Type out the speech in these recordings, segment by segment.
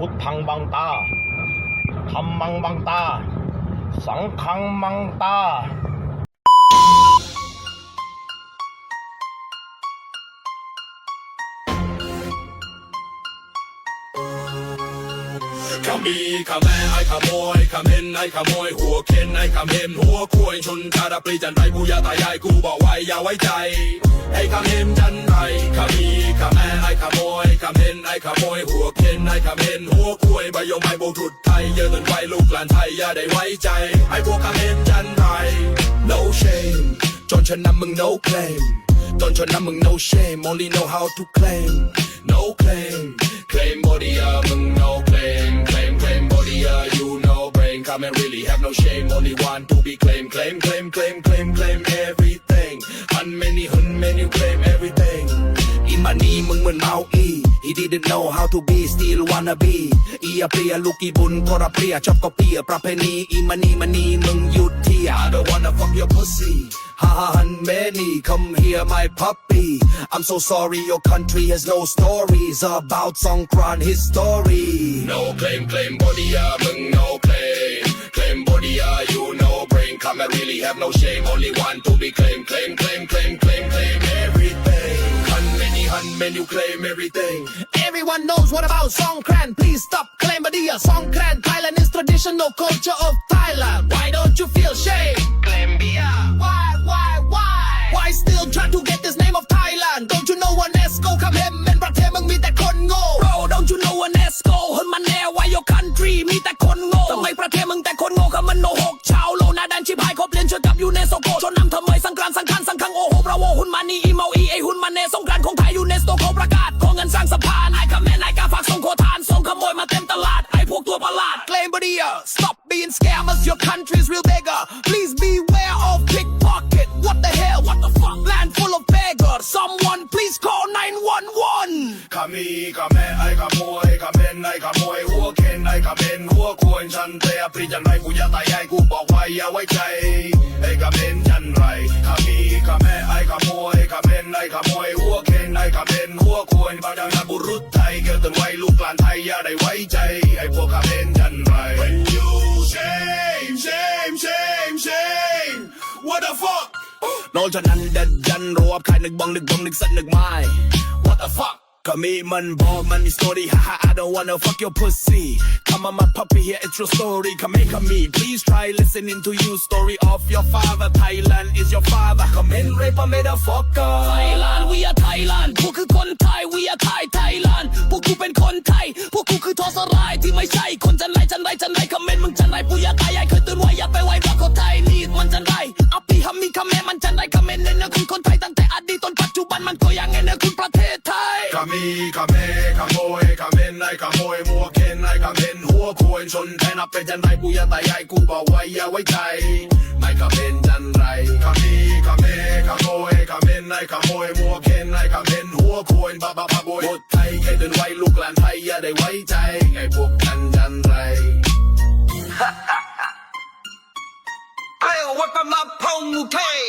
พุทธังบังตาธรรมังบังตา สังฆังมังตา มีขแม่ไอ้ขโมยขเม็นไอ้ขโมย หัวเข็นไอ้ขเม็นหัวควยชนคาราปรีจันไรผู้ยาตายายกูบอกไว้อย่าไว้ใจ ไอ้ขเม็นจันไรขมีขแม่ไอ้ขโมยขเม็นไอ้ขโมย หัวเข็นไอ้ขเม็นหัวควยใบยงใบโบถุดไทยเยอะเกินไปลูกหลานไทยอย่าได้ไว้ใจ ไอ้พวกขเม็นจันไร no shame จนฉันนำมึง no claim จนฉันนำมึง no shame only know how to claim no claim claim body อะมึง no claim really have no shame only want to be claim claim claim claim claim claim everything หัน many หัน many claim everything อีมันนี่มึงเหมือนเมาอี he didn't know how to be still wanna be อีอะเปรียลูกอีบุญก็ระเปรียชอบก็เปียประเพณีอีมันนี่มันนี่มึงหยุดที่ I don't wanna fuck your pussy ฮ่าฮ่าฮันแมนี่ come here my puppy I'm so sorry your country has no stories about Songkran history no claim claim body อ่ะมึง no claim claim brain come and really have no shame only want to be claim claim claim claim claim claim everything Hun many hun many you claim everything Everyone knows what about Songkran. Please stop claiming the Songkran. Thailand is traditional culture of Thailand. Why don't you feel shame? Glambia. Why, why, why? Why still try to get this name country's real beggar please beware of pickpocket what the hell what the fuck land full of beggars someone please call 911ขมีขแม่ไอ้ขโมยขเม็นไอ้ขโมยหัวเข็นไอ้ขเม็นหัวควรฉันเตะปรีจันไรกูอยาตายายกูบอกไว้อย่าไว้ใจไอ้ขเม็นจันไรขมีขแม่ไอ้ขโมยขเม็นไอ้ขโมยหัวเข็นไอ้ขเม็นหัวควรบาดังนาบุรุษไทยเกิดเตือนไว้ลูกหลานไทยอย่าได้ไว้ใจไอ้พวกขเม็น fuck นอนฉะนั้นเด็ดยันรวบใครนึกบังนึกบังนึกสันนึกไม่ What the fuck ก็มีมันบอกมันมี story haha I don't wanna fuck your pussy Come on my puppy here it's your story Come here come me please try listening to you story of your father Thailand is your father Come in rape a motherfucker ไทยแลนด์ we are Thailand พวกคือคนไทย we are Thai Thailand พวกกูเป็นคนไทย พวกกูคือทศรายที่ไม่ใช่คนจันไรจันไรจันไรคอมเมนต์มึงจันไรปุยาตายายเคยเตือ อัปปีฮัมมีคำแม่มันจันไรคอมเมนต์เนื้อคุณคนไทยตั้งแต่อดีตจนปัจจุบันมันก็ยังไงเนื้อคุณประเทศไทยคำมีคำแม่ขโมยคำเม็นไอ้ขโมยมัวเข็นไอ้ขเม็นหัวควรชนแทนนับเป็นจันไรกูอยาตายายกูบอกไว้อย่าไว้ใจไม่คำเม็นจันไรคำมีคำแม่ขโมยคำเม็นไอ้ขโมยมัว Hey, whip 'em up, pong, okay.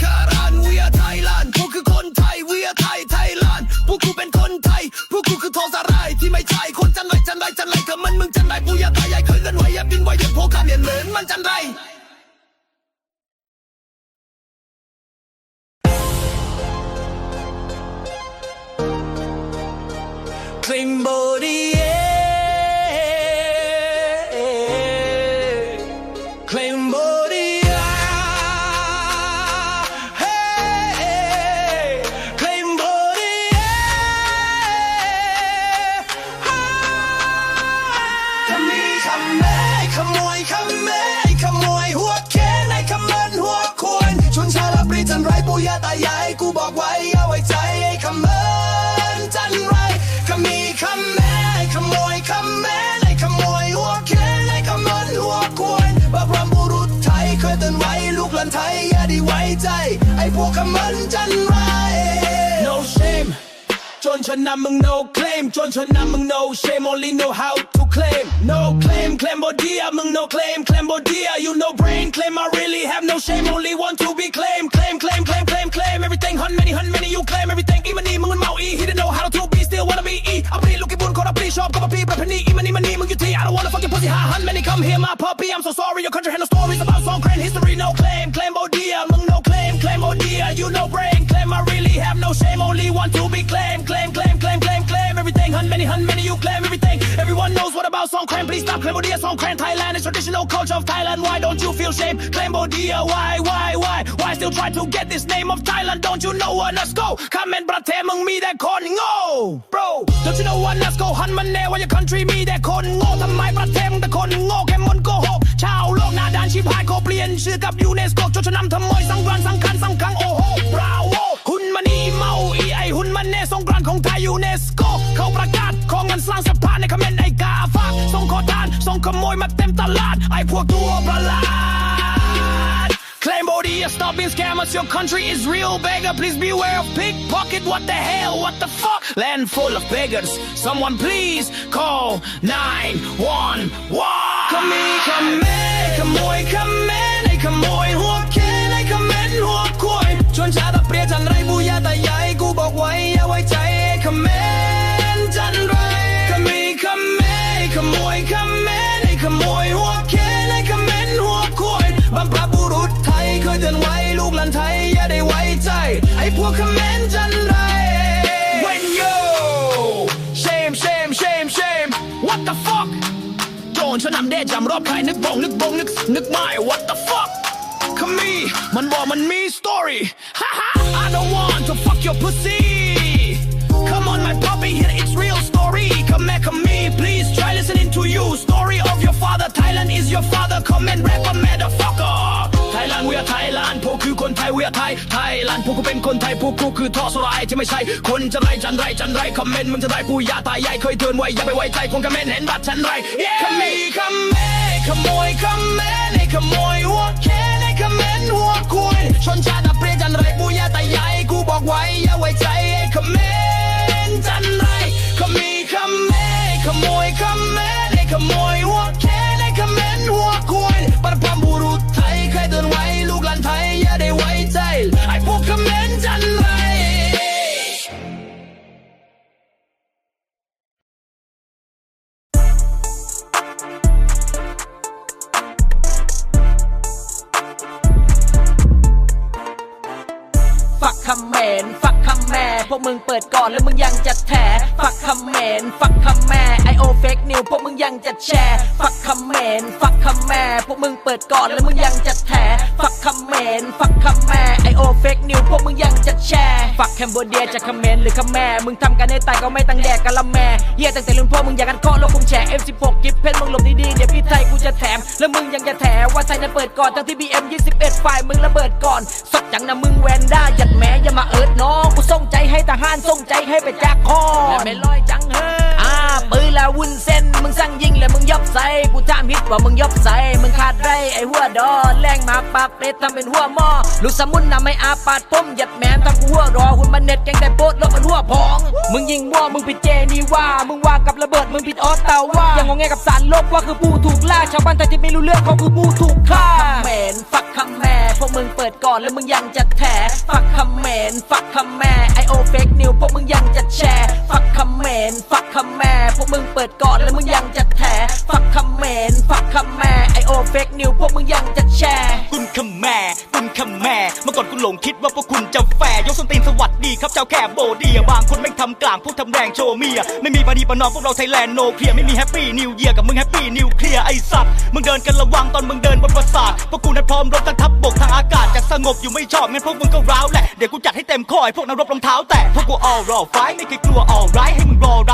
คาราน we are Thailand พวกคือคนไทย we are Thai Thailand พวกกูเป็นคนไทย พวกกูคือโทสารายที่ไม่ใช่คนจันไรจันไรจันไรก็มันมึงจันไรปุยาตายายเคยเล่นไว้ยาบินไว้ย่าโพกามอย่าเหลินมันจันไร Clean body. อนไหวลูกหลานไทยอย่าได้ไว้ใจ ไอ้พวกขมันจันไร no shame. จนชนะมึง no claim. จนชนะมึง no shame. Only know how to claim. No claim Cambodia มึง no claim. Cambodia you no brain claim? I really have no shame. Only want to be claim claim claim claim claim claim. Everything hun, many hun, many you claim everything. อีมันนี่มึงมันเมาอี he don't know how to be still wanna be e. อัปรีลูกกิบุญคนอัปรีชอบกับอัปรีประเพณีอีมันนี่มันนี่ Pussy high hun. Many come here my puppy. I'm so sorry your country had no stories about song grand history no claim. Claim dear mung no claim. Claim dear you no brain. Claim I really have no shame only want to be claim claim claim claim claim claim. Everything hun many hun many you claim everything. Everyone knows about song grand please stop claim oh dear song grand Thailand is traditional culture of Thailand why don't you feel shame claim oh dear why why why why still try to get this name of Thailand don't you know what let's go คำเมนประเทศมึงมีแต่คนโง่ bro don't you know what let's go หันมันแน่ว่า your country มีแต่คนโง่ทำไมประเทศมึงแต่คนโง่แค่มนโกหกชาวโลกหน้าด้านชิบหายเขาเปลี่ยนชื่อกับยูเนสโกจนจะนำทำมวยสังกรสังคันสังคังโอ้โห bravo หุ่นมันอีเมาอี สงกรานต์ของไทยยูเนสโกเขาประกาศของเงินสร้างสะพานในคำเมนไอกาฝากส่งขอทานส่งขโมยมาเต็มตลาดไอพวกตัวประหลาด Claim Cambodia, stop being scammers. Your country is real beggar. Please beware of pickpocket. What the hell? What the fuck? Land full of beggars. Someone please call 911. Come here, come here, ขโมยขโมยไอ้ขโมยหัวแค้นไอ้ขมนหัวควายชวนชาตะเปรียจันไรบูยาตาใหญ่ โมยขมไอ้ขโมยหัวแคนไอ้ขมนหัวควยบรรพบุรุษไทยเคยเตือนไว้ลูกหลานไทยอย่าได้ไว้ใจ ไอ้พวกขมนจันไร When you shame shame shame shame what the fuck โจรฉันนำเดชจำรอบใครนึกบงนึกบงนึกนึกไม่ what the fuck ขมีมันบอกมันมี story ฮ่าฮ่า I don't want to fuck your pussy your father Come and rap a motherfucker Thailand we are Thailand พวกคือคนไทย we are Thai Thailand พวกกูเป็นคนไทย พวกกูคือท่อสลายที่ไม่ใช่ คนจะไรจันไรจันไรคอมเมนต์มึงจะได้ปูยาตายายเคยเตือนไว้อย่าไปไว้ใจคนคอมเมนต์เห็นบัตรฉันไรขมีขมขโมยขมในขโมยหัวแค่ในคอมเมน มึงเปิดก่อนแล้วมึงยังจะแถฝักคำเมนฝักคำแม่ไอโอเฟกนิวพวกมึงยังจะแชร์ฝักคำเมนฝักคำแม่พวกมึงเปิดก่อนแล้วมึงยังจะแถฝักคำเมนฝักคำแม่ไอโอเฟกนิวพวกมึงยังจะแชร์ฝักแคมโบเดียจะคำเมนหรือคำแม่มึงทำกันให้ตายก็ไม่ตั้งแดกกันละแม่เฮียตั้งแต่รุ่นพ่อมึงอยากกันเคาะแล้วคงแฉ F16 กิฟเพนมึงหลบดีๆเดี๋ยวพี่ไทยกูจะแถม แล้วมึงยังจะแถว่าไทยนั้นเปิดก่อนทั้งที่ BM 21ฝ่ายมึงระเบิดก่อนสดจังนะมึงแวนด้าหยัดแหมอย่ามาเอิดน้องกูส่งใจให้ทหารส่งใจให้ไปจากคอและไม่ลอยจังเฮ้อ่า ปืนละวุ้นเส้น มึงสั่งยิงและมึงยอบใส่กูถามพิดว่ามึงยอบใส่มึงขาดไรไอหัวดอแรงมาปากเป็ดทำเป็นหัวหม้อลูกสมุนน่ะไม่อาปาดป้มหยัดแหมทำกูหัวรอหุ่นมันเน็ตแกงได้โป๊ดลบมันหัวพอง มึงยิงมั่วมึงผิดเจนี่ว่า มึงว่ากับระเบิดมึงผิดออสตาว่าอย่างงงแงกับสารโลกว่าคือผู้ถูกล่าชาวบ้านไทยที่ไม่รู้เรื่องเขาคือผู้ถูกฆ่าคำเมนฟักคำแม่พวกมึงเปิดก่อนแล้วมึงยังจะแถฟักคำเมนฟักคำแม่ไอโอเฟกนิวพวกมึงยังจะแชร์ฟักคำเมนฟักคำแม่พวกมึงเปิดก่อนแล้วมึงยังจะแถฟักคำเมนฟักคำแม่ไอโอเฟกนิวพวกมึงยังจะแชร์คุณขแม่คุณขแม่เมื่อก่อนคุณหลงคิดว่าพวกคุณจะแฝยกส้นตีนสวัสดีครับเจ้าแค่โบเดียบางคนไม่ทำกลางพวกทำแรงโชว์เมียไม่มีปานีปานอมพวกเราไทยแลนด์โนเคลียร์ไม่มีแฮปปี้นิวเยียกับมึงแฮปปี้นิวเคลียร์ไอสัตว์มึงเดินกันระวังตอนมึงเดินบนปราสาทพวกกูนั้นพร้อมรบทั้งทัพบกทางอากาศจากสงบอยู่ไม่ชอบงั้นพวกมึงก็ร้าวแหละเดี๋ยวกูจัดให้เต็มข้อไอพวกนักรบรองเท้า แตะพวกกูออรอไฟไม่เคยกลัวออไรให้มึงรอร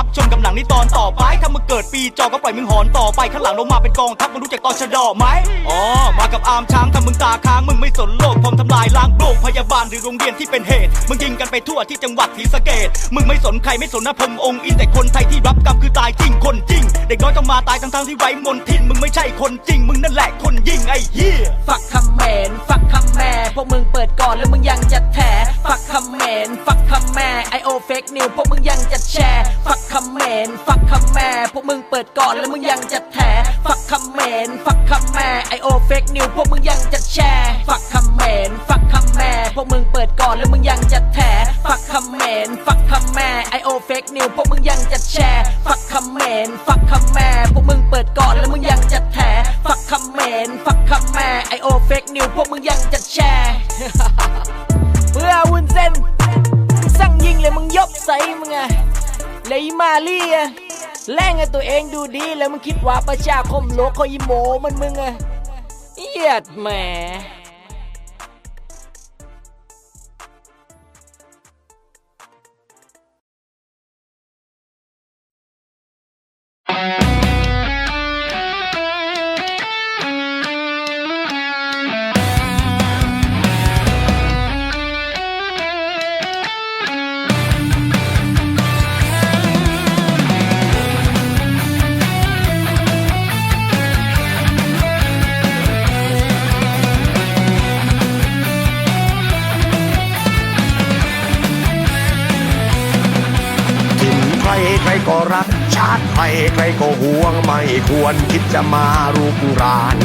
จอก็ปล่อยมึงหอนต่อไปข้างหลังลงมาเป็นกองทัพมึงรู้จักตอชะดอไหมอ๋อมากับอามช้างทำมึงตาค้างมึงไม่สนโลกพร้อมทำลายล้างโรคพยาบาลหรือโรงเรียนที่เป็นเหตุมึงยิงกันไปทั่วที่จังหวัดศรีสะเกดมึงไม่สนใครไม่สนนะผมองค์อินแต่คนไทยที่รับกรรมคือตายจริงคนจริง เด็กน้อยต้องมาตายทั้งๆที่ไว้มนทินมึงไม่ใช่คนจริง มึงนั่นแหละคนยิงไอ้เหี้ยฝักคำเมนฝักคำแม่พวกมึงเปิดก่อนแล้วมึงยังจะแถฝักคำเมนฝัก คำแม่ไอโอเฟกนิวพวกมึงยังจะแชร์ฟักคำเมนฟักคำแม่พวกมึงเปิดก่อนแล้วมึงยังจะแถฟักคำเมนฟักคำแม่ไอโอเฟกนิวพวกมึงยังจะแชร์ฟักคำเมนฟักคำแม่พวกมึงเปิดก่อนแล้วมึงยังจะแถฟักคำเมนฟักคำแม่ไอโอเฟกนิวพวกมึงยังจะแชร์ฟักคำเมนฟักคำแม่พวกมึงเปิดก่อนแล้วมึงยังจะแถฟักคำเมนฟักคำแม่ไอโอเฟกนิวพวกมึงยังจะแชร์ เลยมาเลียแล่งไอ้ตัวเองดูดีแล้วมึงคิดว่าประชาคมโลกเขาอีโมมันมึงอะเอียดแหม ก็รักชาติใครใครก็ห่วงไม่ควรคิดจะมารุกราน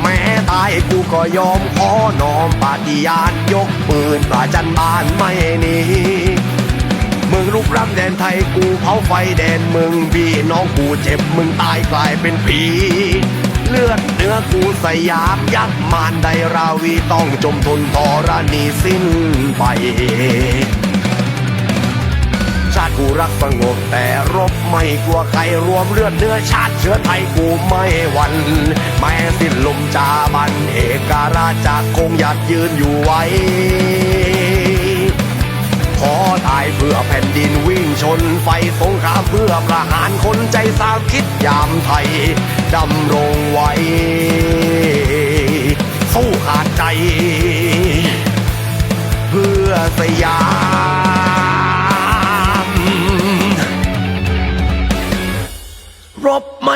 แม้ตายกูก็ยอมขอน้อมปฏิญาณยกปืนประจันบานไม่หนีมึงลุกรำแดนไทยกูเผาไฟแดนมึงพี่น้องกูเจ็บมึงตายกลายเป็นผี เลือดเนื้อกูสยามยักษ์มารใดราวีต้องจมทนทรณีสิ้นไป กูรักสงบแต่รบไม่กลัวใครรวมเลือดเนื้อชาติเชื้อไทยกูไม่หวันแม้สิ้นลมจาบันเอกราชจาคงหยัดยืนอยู่ไว้ ขอตายเพื่อแผ่นดินวิ่งชนไฟสงครามเพื่อประหารคนใจสามคิดยามไทยดำรงไว้สู้ขาดใจ เพื่อสยาม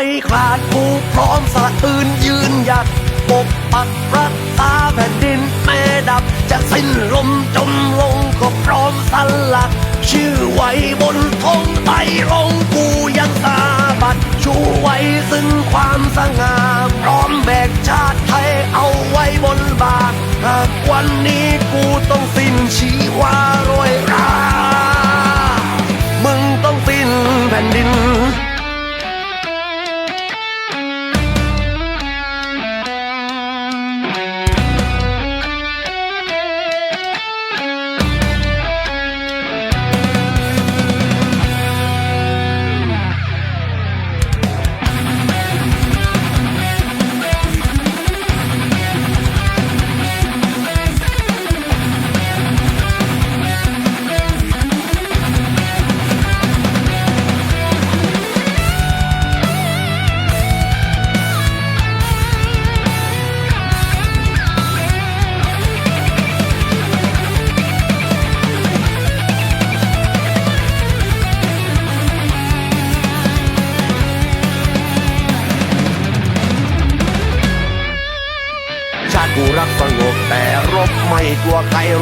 ไม่คลาดกูพร้อมสะอื่นยืนหยัดปกปักรักษาแผ่นดินแม่ดับ จะสิ้นลมจมลงก็พร้อมสลัก ชื่อไว้บนธงไตรงกูยังสาบัดชูไว้ซึ่งความสง่าพร้อมแบกชาติไทยเอาไว้บนบาทหากวันนี้กูต้องสิ้นชีวาโรยรา มึงต้องสิ้นแผ่นดิน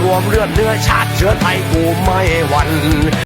รวมเลือดเนื้อชาติเชื้อไทยกูไม่หวั่น